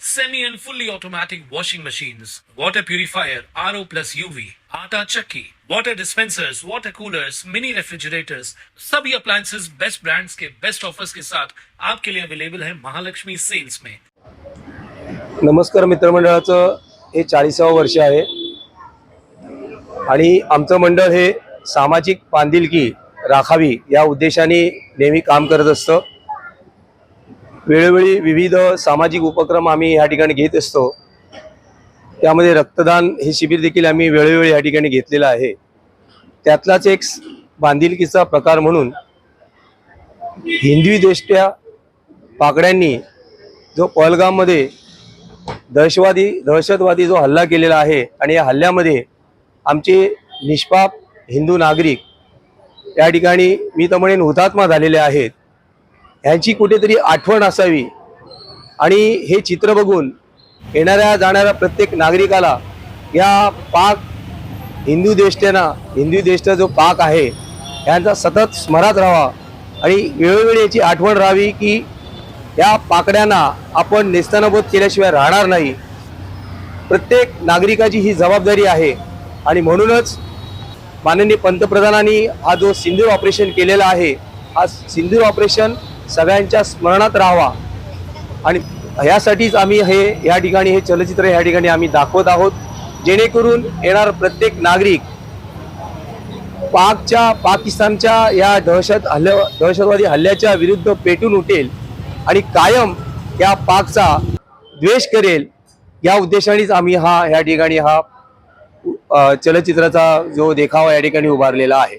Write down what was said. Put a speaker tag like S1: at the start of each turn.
S1: semi and fully automatic washing machines, water purifier, RO plus UV, आटा chakki, water dispensers, water coolers, mini refrigerators, सभी appliances best brands के best offers के साथ आपके लिए available है महालक्ष्मी सेल्स में
S2: नमस्कार मित्रमंडळाचं हे चाळीसावं वर्ष आहे आणि आमचं मंडळ हे सामाजिक बांधिलकी राखावी या उद्देशाने नेहमी काम करत असतं वेळोवेळी विविध सामाजिक उपक्रम आम्ही या ठिकाणी घेत असतो. त्यामध्ये रक्तदान हे शिबिर देखील आम्ही वेळोवेळी या ठिकाणी घेतलेलं आहे. त्यातलाच एक बांधिलकीचा प्रकार म्हणून हिंदवीदेष्ट्या पाकड्यांनी जो पहलगाममध्ये दहशतवादी दहशतवादी जो हल्ला केलेला आहे आणि या हल्ल्यामध्ये आमचे निष्पाप हिंदू नागरिक या ठिकाणी मी तर म्हणेन हुतात्मा झालेले आहेत. ह्यांची कुठेतरी आठवण असावी. आणि हे चित्र बघून येणाऱ्या जाणाऱ्या प्रत्येक नागरिकाला या पाक हिंदू देष्ट्यांना हिंदू देष्टा जो पाक आहे यांचा सतत स्मरात राहावा. आणि वेळोवेळी याची आठवण राहावी की या पाकड्यांना आपण नेस्तानाबोध केल्याशिवाय राहणार नाही. प्रत्येक नागरिकाची ही जबाबदारी आहे. आणि म्हणूनच माननीय पंतप्रधानांनी हा जो सिंदूर ऑपरेशन केलेला आहे हा सिंदूर ऑपरेशन सगळ्यांच्या स्मरणात राहावा. आणि ह्यासाठीच आम्ही हे या ठिकाणी हे चलचित्र ह्या ठिकाणी आम्ही दाखवत आहोत. जेणेकरून येणार प्रत्येक नागरिक पाकच्या पाकिस्तानच्या या दहशत हल्ल्या दहशतवादी हल्ल्याच्या विरुद्ध पेटून उठेल आणि कायम या पाकचा द्वेष करेल. या उद्देशानेच आम्ही हा ह्या ठिकाणी हा चलचित्राचा जो देखावा या ठिकाणी उभारलेला आहे.